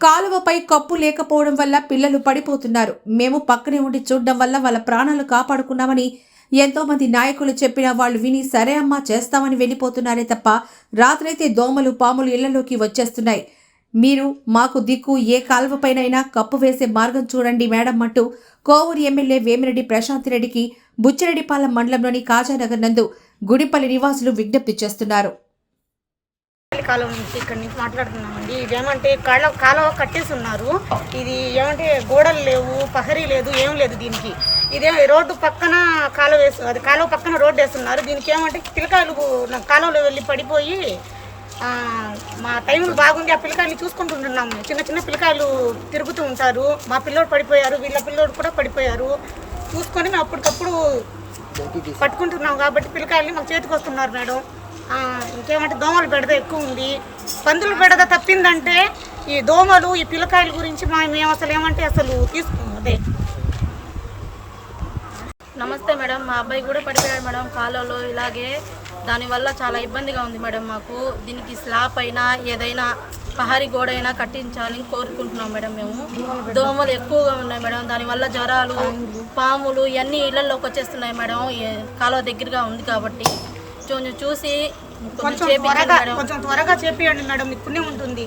కాలువపై cup లేకపోవడం వల్ల పిల్లలు పడిపోతున్నారు. మేము పక్కనే ఉండి చూడడం వల్ల వాళ్ళ ప్రాణాలు కాపాడుకున్నామని ఎంతోమంది నాయకులు చెప్పినా వాళ్ళు విని సరే అమ్మా చేస్తామని వెళ్ళిపోతున్నారే తప్ప రాత్రైతే దోమలు పాములు ఇళ్ళలోకి వచ్చేస్తున్నాయి. మీరు మాకు దిక్కు ఏ కాలువపైనైనా కప్పు వేసే మార్గం చూడండి మేడం అంటూ కోవూరు ఎమ్మెల్యే వేమిరెడ్డి ప్రశాంత్ రెడ్డికి బుచ్చిరెడ్డిపాలెం మండలంలోని కాజానగర్ నందు గుడిపల్లి నివాసులు విజ్ఞప్తి చేస్తున్నారు. కాలం నుంచి ఇక్కడ నుంచి మాట్లాడుతున్నామండి. ఇది ఏమంటే కాలువ కాలువ కట్టేసి ఉన్నారు. ఇది ఏమంటే గోడలు లేవు పహరీ లేదు ఏం లేదు దీనికి. ఇదే రోడ్డు పక్కన కాలువ వేసు అది కాలువ పక్కన రోడ్డు వేస్తున్నారు. దీనికి ఏమంటే పిల్లకాయలు కాలువలో వెళ్ళి పడిపోయి మా టైం బాగుంది. ఆ పిల్లకాయలు చూసుకుంటుంటున్నాము. చిన్న చిన్న పిల్లకాయలు తిరుగుతూ ఉంటారు. మా పిల్లోడు పడిపోయారు. వీళ్ళ పిల్లోడు కూడా పడిపోయారు. చూసుకొని మేము అప్పటికప్పుడు పట్టుకుంటున్నాం కాబట్టి పిల్లకాయలు మాకు చేతికి వస్తున్నారు మేడం. ఇంకేమంటే దోమలు బెడద ఎక్కువ ఉంది. పందుల బెడద తప్పిందంటే ఈ దోమలు ఈ పిల్లకాయల గురించి మేము అసలు ఏమంటే అసలు తీసుకు అదే. నమస్తే మేడం మా అబ్బాయి కూడా పడిపోయాడు మేడం కాలంలో ఇలాగే దానివల్ల చాలా ఇబ్బందిగా ఉంది మేడం మాకు. దీనికి స్లాబ్ అయినా ఏదైనా పహారీ గోడ అయినా కట్టించాలని కోరుకుంటున్నాం మేడం మేము. దోమలు ఎక్కువగా ఉన్నాయి మేడం దానివల్ల జ్వరాలు పాములు ఇవన్నీ ఇళ్ళలోకి వచ్చేస్తున్నాయి మేడం ఈ కాలువ దగ్గరగా ఉంది కాబట్టి. కొంచెం చూసి కొంచెం త్వరగా కొంచెం త్వరగా చేపియండి మేడం మీకు పుణ్యం ఉంటుంది.